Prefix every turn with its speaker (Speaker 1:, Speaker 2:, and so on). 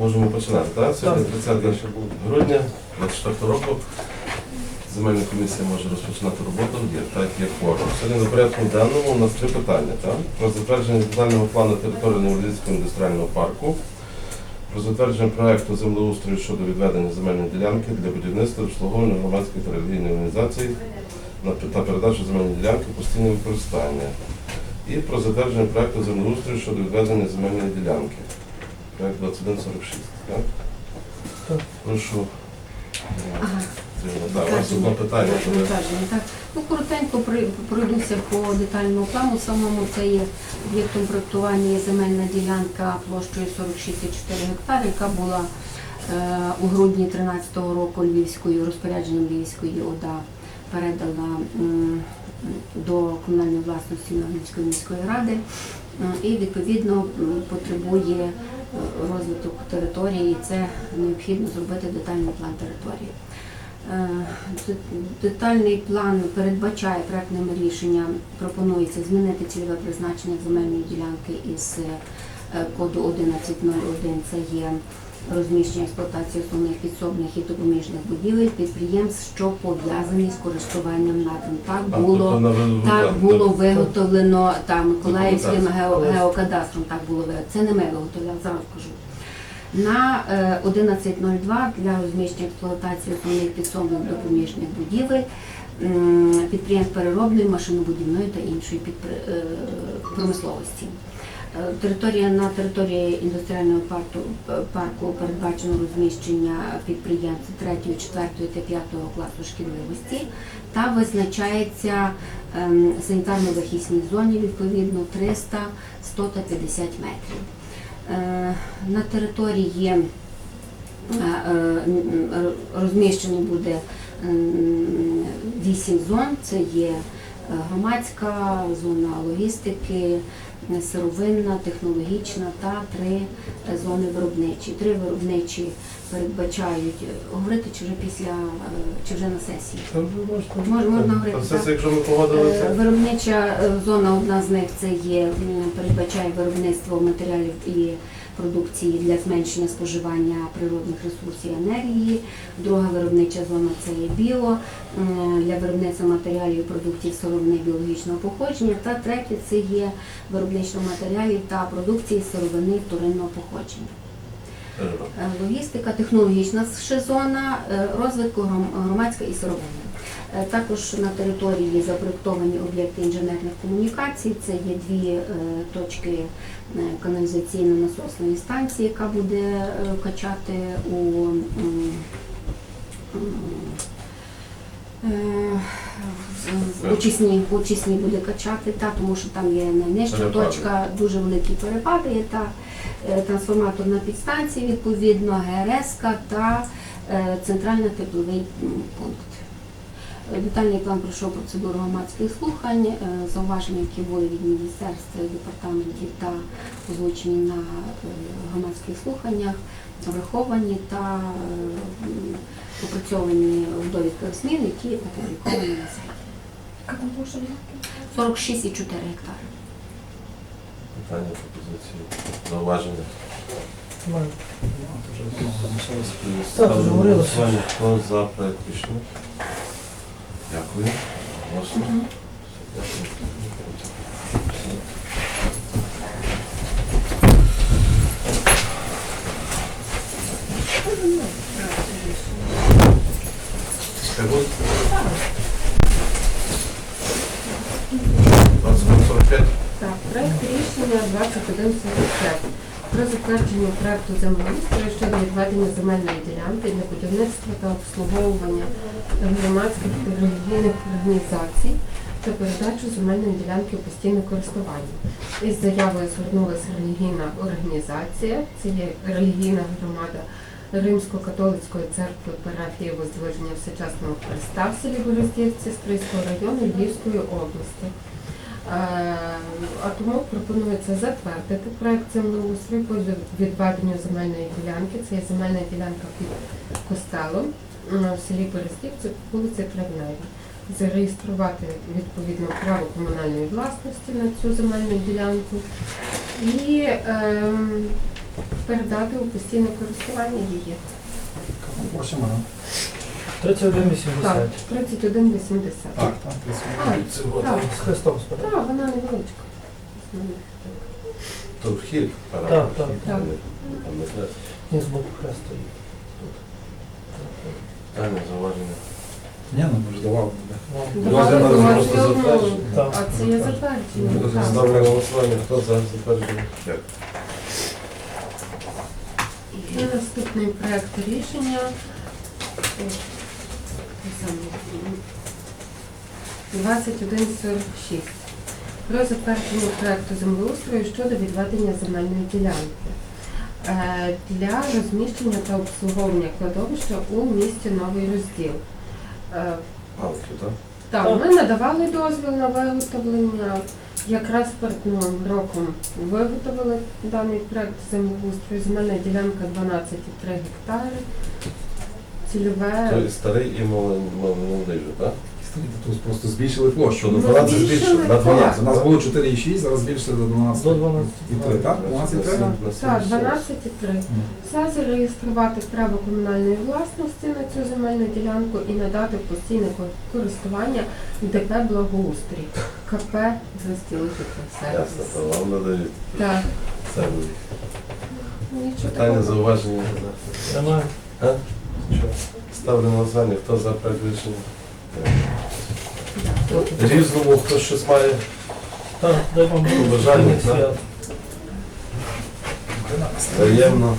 Speaker 1: Можемо починати, так? Сьогодні 30 грудня 24 року. Земельна комісія може розпочинати роботу, є так як кворум. Сьогодні на порядку денному у нас три питання. Так? Про затвердження детального плану території Новолізького індустріального парку, про затвердження проекту землеустрою щодо відведення земельної ділянки для будівництва обслуговування громадської та релігійної організації та передачу земельної ділянки в постійне використання. І про затвердження проекту землеустрою щодо відведення земельної ділянки. Проект 2146. Так?
Speaker 2: Так.
Speaker 1: Прошу.
Speaker 3: Ага.
Speaker 1: Так, у вас одне питання.
Speaker 3: Так, Навантаження, так. Ну, коротенько при- пройдуся по детальному плану. Самому це є об'єктом проєктування є земельна ділянка площею 46,4 гектари, яка була е, у грудні 2013 року Львівською розпорядженням Львівської ОДА передана м, до комунальної власності Ногинської міської ради і відповідно потребує е, розвиток території. і Це необхідно зробити детальний план території. Е, Детальний план передбачає проектним рішенням, пропонується змінити цільове призначення земельної ділянки із е, коду 1101. Це є розміщення експлуатації основних підсобних і допоміжних будівель, підприємств, що пов'язані з користуванням надром. Так було
Speaker 1: тобто
Speaker 3: так було виготовлено там Миколаївським геокадастром. Так було виготовлено. Це не ми виготовляли, зараз кажу. На е, 11.02 для розміщення експлуатації основних підсобних допоміжних будівель підприємств переробної, машинобудівної та іншої е, промисловості. Територія на території індустріального парку, парку передбачено розміщення підприємств 3, 4 та 5 класу шкідливості та визначається ем, санітарно-захисній зоні відповідно 300, 100 та 50 метрів. Е, На території е, розміщено буде м, вісім зон. Це є громадська зона логістики, е, сировинна, технологічна та три е, зони виробничі. Три виробничі передбачають е, говорити чи вже після е, чи вже на сесії.
Speaker 1: Та можна.
Speaker 3: Можна- говорити, так.
Speaker 1: якщо ми погодили
Speaker 3: Е,
Speaker 1: це.
Speaker 3: Виробнича е, зона, одна з них це є, передбачає виробництво матеріалів і продукції для зменшення споживання природних ресурсів і енергії. Друга виробнича зона це є біо для виробництва матеріалів і продуктів сировини біологічного походження. Та третє це є виробничо матеріалів та продукції сировини вторинного походження.
Speaker 1: Е,
Speaker 3: Е, Логістика, технологічна зона, е, розвитку гром- громадська і сировинна. Е, Також на території запроєктовані об'єкти інженерних комунікацій. Це є дві е, точки е, каналізаційно-насосної станції, яка буде качати у очисні, очисні буде качати, та, тому що там є найнижча точка, дуже великі перепади. є, Та, трансформаторна підстанція, відповідно, ГРС та е, центральний тепловий пункт. Детальний план пройшов процедуру громадських слухань, е, зауваження, які були від міністерства, департаментів та озвучені на е, громадських слуханнях, враховані та е, опрацьовані в довідках змін, які опубліковані на сайті. 46,4 гектари.
Speaker 1: Питання, пропозиції, зауваження. Ставлю голосування. Хто за проект рішення? Дякую. Голосно. Дякую. Скажіть. 2145.
Speaker 4: Так, проект рішення 2145 про затвердження проекту землеустрою щодо відведення земельної ділянки для будівництва та обслуговування громадських та релігійних організацій та передачу земельної ділянки у постійне користування. Із заявою звернулася релігійна організація, це є релігійна громада Римсько-католицької церкви парафії Воздвиження Всечасного Христа в селі Гороздівці Стрийського району Львівської області. Е, А тому пропонується затвердити проект землеустрою по відведенню земельної ділянки. Це є земельна ділянка під костелом в селі Берестівці по вулиці Травневій. Зареєструвати відповідно право комунальної власності на цю земельну ділянку і ем, передати у постійне користування її.
Speaker 5: Просимо, да?
Speaker 2: 3180.
Speaker 4: Так, 3180.
Speaker 5: Так, так,
Speaker 4: А,
Speaker 5: просимо.
Speaker 4: так,
Speaker 2: З
Speaker 4: так, вона невеличка.
Speaker 1: То вхід.
Speaker 2: Так, так.
Speaker 1: Там не знаю.
Speaker 2: Ні, з боку хреста є.
Speaker 1: Питання, зауваження.
Speaker 5: Ні, ну ми ж давали. да.
Speaker 2: Ну,
Speaker 4: Давали
Speaker 1: Розгляд
Speaker 4: дозвіл,
Speaker 1: просто
Speaker 4: ну,
Speaker 1: затвердження.
Speaker 4: А це є затвердження.
Speaker 1: Ставлю на голосування. Хто за затвердження? Дякую.
Speaker 4: І наступний проект рішення. Ой, той самий. 2146. Про затвердження проекту землеустрою щодо відведення земельної ділянки е, для розміщення та обслуговування кладовища у місті Новий Розділ. Е,
Speaker 1: так?
Speaker 4: так, ми надавали дозвіл на виготовлення. Якраз перед новим роком виготовили даний проект землеустрою. Земельна ділянка 12,3 гектари. Цільове
Speaker 1: старий і молодий, молодий вже, так?
Speaker 5: Тут просто збільшили площу.
Speaker 1: Що, до
Speaker 4: Ну,
Speaker 1: 12
Speaker 4: збільшили?
Speaker 1: На 12.
Speaker 5: У нас було 4,6, зараз збільшили до 12.
Speaker 2: До 12.
Speaker 5: І 3, так? 12,3?
Speaker 4: Так, 12,3. Це зареєструвати право комунальної власності на цю земельну ділянку і надати в постійне користування ДП Благоустрій. КП
Speaker 1: Ясно,
Speaker 4: сервіс.
Speaker 1: то вам надають.
Speaker 4: Так,
Speaker 1: Це буде. Питання, зауваження.
Speaker 2: Немає.
Speaker 1: Що? Ставлю на голосування. Хто за рішення? Різному, хто щось має.
Speaker 2: Так, дай вам свят.
Speaker 1: Таємно.